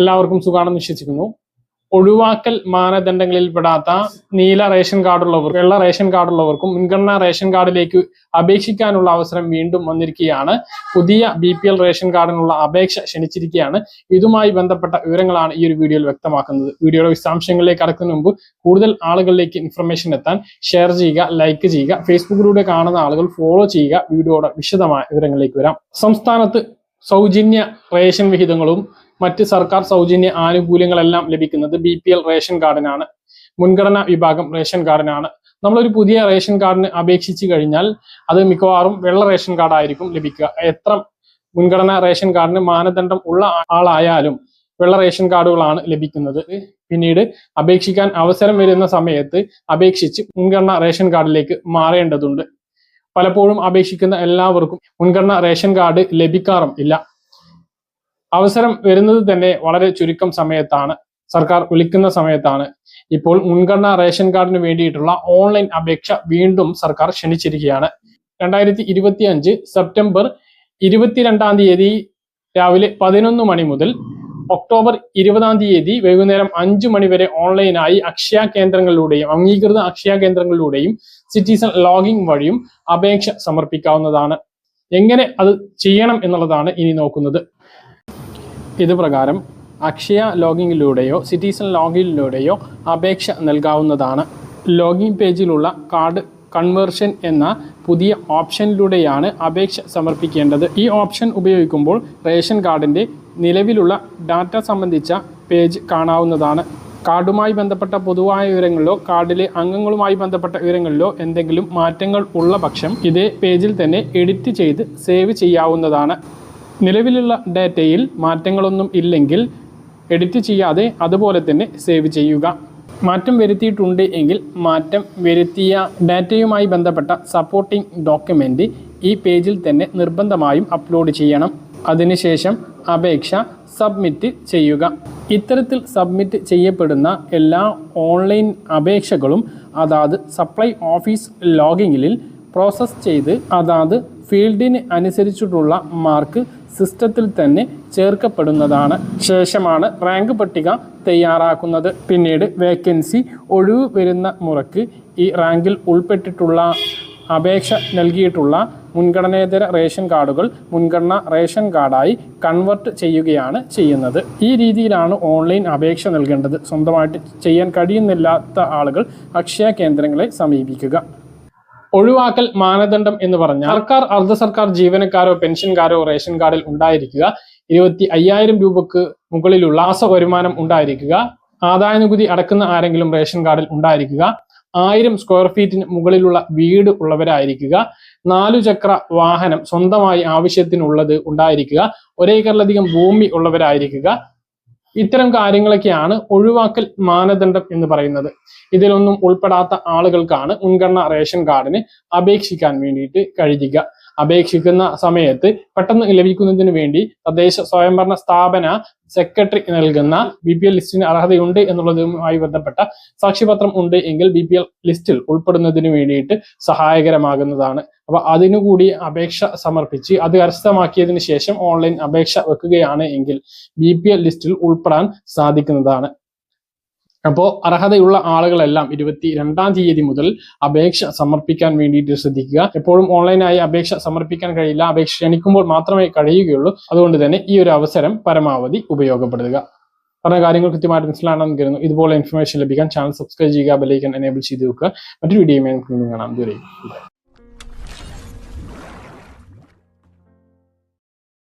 എല്ലാവർക്കും സുഖാണെന്ന് വിശ്വസിക്കുന്നു. ഒഴിവാക്കൽ മാനദണ്ഡങ്ങളിൽ പെടാത്ത നീല റേഷൻ കാർഡുള്ളവർ വെള്ള റേഷൻ കാർഡുള്ളവർക്കും മുൻഗണനാ റേഷൻ കാർഡിലേക്ക് അപേക്ഷിക്കാനുള്ള അവസരം വീണ്ടും വന്നിരിക്കുകയാണ്. പുതിയ ബി പി എൽ റേഷൻ കാർഡിനുള്ള അപേക്ഷ ക്ഷണിച്ചിരിക്കുകയാണ്. ഇതുമായി ബന്ധപ്പെട്ട വിവരങ്ങളാണ് ഈ ഒരു വീഡിയോയിൽ വ്യക്തമാക്കുന്നത്. വീഡിയോയുടെ വിശദാംശങ്ങളിലേക്ക് കടക്കുന്നതിന് മുമ്പ് കൂടുതൽ ആളുകളിലേക്ക് ഇൻഫർമേഷൻ എത്താൻ ഷെയർ ചെയ്യുക ലൈക്ക് ചെയ്യുക ഫേസ്ബുക്കിലൂടെ കാണുന്ന ആളുകൾ ഫോളോ ചെയ്യുക. വീഡിയോയുടെ വിശദമായ വിവരങ്ങളിലേക്ക് വരാം. സംസ്ഥാനത്ത് സൗജന്യ റേഷൻ വിഹിതങ്ങളും മറ്റ് സർക്കാർ സൗജന്യ ആനുകൂല്യങ്ങളെല്ലാം ലഭിക്കുന്നത് ബി പി എൽ റേഷൻ കാർഡിനാണ്. മുൻഗണനാ വിഭാഗം റേഷൻ കാർഡിനാണ്. നമ്മളൊരു പുതിയ റേഷൻ കാർഡിന് അപേക്ഷിച്ച് കഴിഞ്ഞാൽ അത് മിക്കവാറും വെള്ള റേഷൻ കാർഡായിരിക്കും ലഭിക്കുക. എത്ര മുൻഗണനാ റേഷൻ കാർഡിന് മാനദണ്ഡം ഉള്ള ആളായാലും വെള്ള റേഷൻ കാർഡുകളാണ് ലഭിക്കുന്നത്. പിന്നീട് അപേക്ഷിക്കാൻ അവസരം വരുന്ന സമയത്ത് അപേക്ഷിച്ച് മുൻഗണനാ റേഷൻ കാർഡിലേക്ക് മാറേണ്ടതുണ്ട്. പലപ്പോഴും അപേക്ഷിക്കുന്ന എല്ലാവർക്കും മുൻഗണന റേഷൻ കാർഡ് ലഭിക്കാറും ഇല്ല. അവസരം വരുന്നത് തന്നെ വളരെ ചുരുക്കം സമയത്താണ്. സർക്കാർ വിളിക്കുന്ന സമയത്താണ്. ഇപ്പോൾ മുൻഗണനാ റേഷൻ കാർഡിന് വേണ്ടിയിട്ടുള്ള ഓൺലൈൻ അപേക്ഷ വീണ്ടും സർക്കാർ ക്ഷണിച്ചിരിക്കുകയാണ്. രണ്ടായിരത്തി ഇരുപത്തി അഞ്ച് സെപ്റ്റംബർ ഇരുപത്തിരണ്ടാം തീയതി രാവിലെ പതിനൊന്ന് മണി മുതൽ ഒക്ടോബർ ഇരുപതാം തീയതി വൈകുന്നേരം അഞ്ചു മണി വരെ ഓൺലൈനായി അക്ഷയ കേന്ദ്രങ്ങളിലൂടെയും അംഗീകൃത അക്ഷയ കേന്ദ്രങ്ങളിലൂടെയും സിറ്റിസൺ ലോഗിൻ വഴിയും അപേക്ഷ സമർപ്പിക്കാവുന്നതാണ്. എങ്ങനെ അത് ചെയ്യണം എന്നുള്ളതാണ് ഇനി നോക്കുന്നത്. ഇത് പ്രകാരം അക്ഷയ ലോഗിങ്ങിലൂടെയോ സിറ്റിസൺ ലോഗിനിലൂടെയോ അപേക്ഷ നൽകാവുന്നതാണ്. ലോഗിൻ പേജിലുള്ള കാർഡ് കൺവേർഷൻ എന്ന പുതിയ ഓപ്ഷനിലൂടെയാണ് അപേക്ഷ സമർപ്പിക്കേണ്ടത്. ഈ ഓപ്ഷൻ ഉപയോഗിക്കുമ്പോൾ റേഷൻ കാർഡിന്റെ നിലവിലുള്ള ഡാറ്റ സംബന്ധിച്ച പേജ് കാണാവുന്നതാണ്. കാർഡുമായി ബന്ധപ്പെട്ട പൊതുവായ വിവരങ്ങളിലോ കാർഡിലെ അംഗങ്ങളുമായി ബന്ധപ്പെട്ട വിവരങ്ങളിലോ എന്തെങ്കിലും മാറ്റങ്ങൾ ഉള്ള പക്ഷം ഇതേ പേജിൽ തന്നെ എഡിറ്റ് ചെയ്ത് സേവ് ചെയ്യാവുന്നതാണ്. നിലവിലുള്ള ഡാറ്റയിൽ മാറ്റങ്ങളൊന്നും ഇല്ലെങ്കിൽ എഡിറ്റ് ചെയ്യാതെ അതുപോലെ തന്നെ സേവ് ചെയ്യുക. മാറ്റം വരുത്തിയിട്ടുണ്ട് എങ്കിൽ മാറ്റം വരുത്തിയ ഡാറ്റയുമായി ബന്ധപ്പെട്ട സപ്പോർട്ടിംഗ് ഡോക്യുമെന്റ് ഈ പേജിൽ തന്നെ നിർബന്ധമായും അപ്ലോഡ് ചെയ്യണം. അതിനുശേഷം അപേക്ഷ സബ്മിറ്റ് ചെയ്യുക. ഇത്തരത്തിൽ സബ്മിറ്റ് ചെയ്യപ്പെടുന്ന എല്ലാ ഓൺലൈൻ അപേക്ഷകളും അതാത് സപ്ലൈ ഓഫീസ് ലോഗിങ്ങിൽ പ്രോസസ്സ് ചെയ്ത് അതാത് ഫീൽഡിന് അനുസരിച്ചിട്ടുള്ള മാർക്ക് സിസ്റ്റത്തിൽ തന്നെ ചേർക്കപ്പെടുന്നതാണ്. ശേഷമാണ് റാങ്ക് പട്ടിക തയ്യാറാക്കുന്നത്. പിന്നീട് വേക്കൻസി ഒഴിവ് വരുന്ന മുറക്ക് ഈ റാങ്കിൽ ഉൾപ്പെട്ടിട്ടുള്ള അപേക്ഷ നൽകിയിട്ടുള്ള മുൻഗണനേതര റേഷൻ കാർഡുകൾ മുൻഗണന റേഷൻ കാർഡായി കൺവെർട്ട് ചെയ്യുകയാണ് ചെയ്യുന്നത്. ഈ രീതിയിലാണ് ഓൺലൈൻ അപേക്ഷ നൽകേണ്ടത്. സ്വന്തമായിട്ട് ചെയ്യാൻ കഴിയുന്നില്ലാത്ത ആളുകൾ അക്ഷയ കേന്ദ്രങ്ങളെ സമീപിക്കുക. ഒഴിവാക്കൽ മാനദണ്ഡം എന്ന് പറഞ്ഞാൽ സർക്കാർ അർദ്ധ സർക്കാർ ജീവനക്കാരോ പെൻഷൻകാരോ റേഷൻ കാർഡിൽ ഉണ്ടായിരിക്കുക. ഇരുപത്തി അയ്യായിരം രൂപക്ക് മുകളിലുള്ള മാസ വരുമാനം ഉണ്ടായിരിക്കുക. ആദായ നികുതി അടക്കുന്ന ആരെങ്കിലും റേഷൻ കാർഡിൽ ഉണ്ടായിരിക്കുക. ആയിരം സ്ക്വയർ ഫീറ്റിന് മുകളിലുള്ള വീട് ഉള്ളവരായിരിക്കുക. നാലു ചക്ര വാഹനം സ്വന്തമായി ആവശ്യത്തിനുള്ളത് ഉണ്ടായിരിക്കുക. ഒരേക്കറിലധികം ഭൂമി ഉള്ളവരായിരിക്കുക. ഇത്തരം കാര്യങ്ങളൊക്കെയാണ് ഒഴിവാക്കൽ മാനദണ്ഡം എന്ന് പറയുന്നത്. ഇതിലൊന്നും ഉൾപ്പെടാത്ത ആളുകൾക്കാണ് മുൻഗണന റേഷൻ കാർഡിന് അപേക്ഷിക്കാൻ വേണ്ടിയിട്ട് കഴിയുക. അപേക്ഷിക്കുന്ന സമയത്ത് പെട്ടെന്ന് ലഭിക്കുന്നതിന് വേണ്ടി തദ്ദേശ സ്വയംഭരണ സ്ഥാപന സെക്രട്ടറി നൽകുന്ന ബി പി എൽ ലിസ്റ്റിന് അർഹതയുണ്ട് എന്നുള്ളതുമായി ബന്ധപ്പെട്ട സാക്ഷ്യപത്രം ഉണ്ട് എങ്കിൽ ബി പി എൽ ലിസ്റ്റിൽ ഉൾപ്പെടുന്നതിന് വേണ്ടിയിട്ട് സഹായകരമാകുന്നതാണ്. അപ്പൊ അതിനുകൂടി അപേക്ഷ സമർപ്പിച്ച് അത് കരസ്ഥമാക്കിയതിനു ശേഷം ഓൺലൈൻ അപേക്ഷ വെക്കുകയാണ് എങ്കിൽ ബി പി എൽ ലിസ്റ്റിൽ ഉൾപ്പെടാൻ സാധിക്കുന്നതാണ്. അപ്പോൾ അർഹതയുള്ള ആളുകളെല്ലാം ഇരുപത്തി രണ്ടാം തീയതി മുതൽ അപേക്ഷ സമർപ്പിക്കാൻ വേണ്ടിയിട്ട് ശ്രദ്ധിക്കുക. എപ്പോഴും ഓൺലൈനായി അപേക്ഷ സമർപ്പിക്കാൻ കഴിയില്ല. അപേക്ഷ ക്ഷണിക്കുമ്പോൾ മാത്രമേ കഴിയുകയുള്ളൂ. അതുകൊണ്ട് തന്നെ ഈ ഒരു അവസരം പരമാവധി ഉപയോഗപ്പെടുത്തുക. പറഞ്ഞ കാര്യങ്ങൾ കൃത്യമായിട്ട് മനസ്സിലാണെന്ന് കരുതുന്നു. ഇതുപോലെ ഇൻഫർമേഷൻ ലഭിക്കാൻ ചാനൽ സബ്സ്ക്രൈബ് ചെയ്യുക ബെലൈക്കൻ എനേബിൾ ചെയ്ത് വെക്കുക. മറ്റൊരു വീഡിയോയുമായി നമുക്ക് കാണാം. ദൂരെ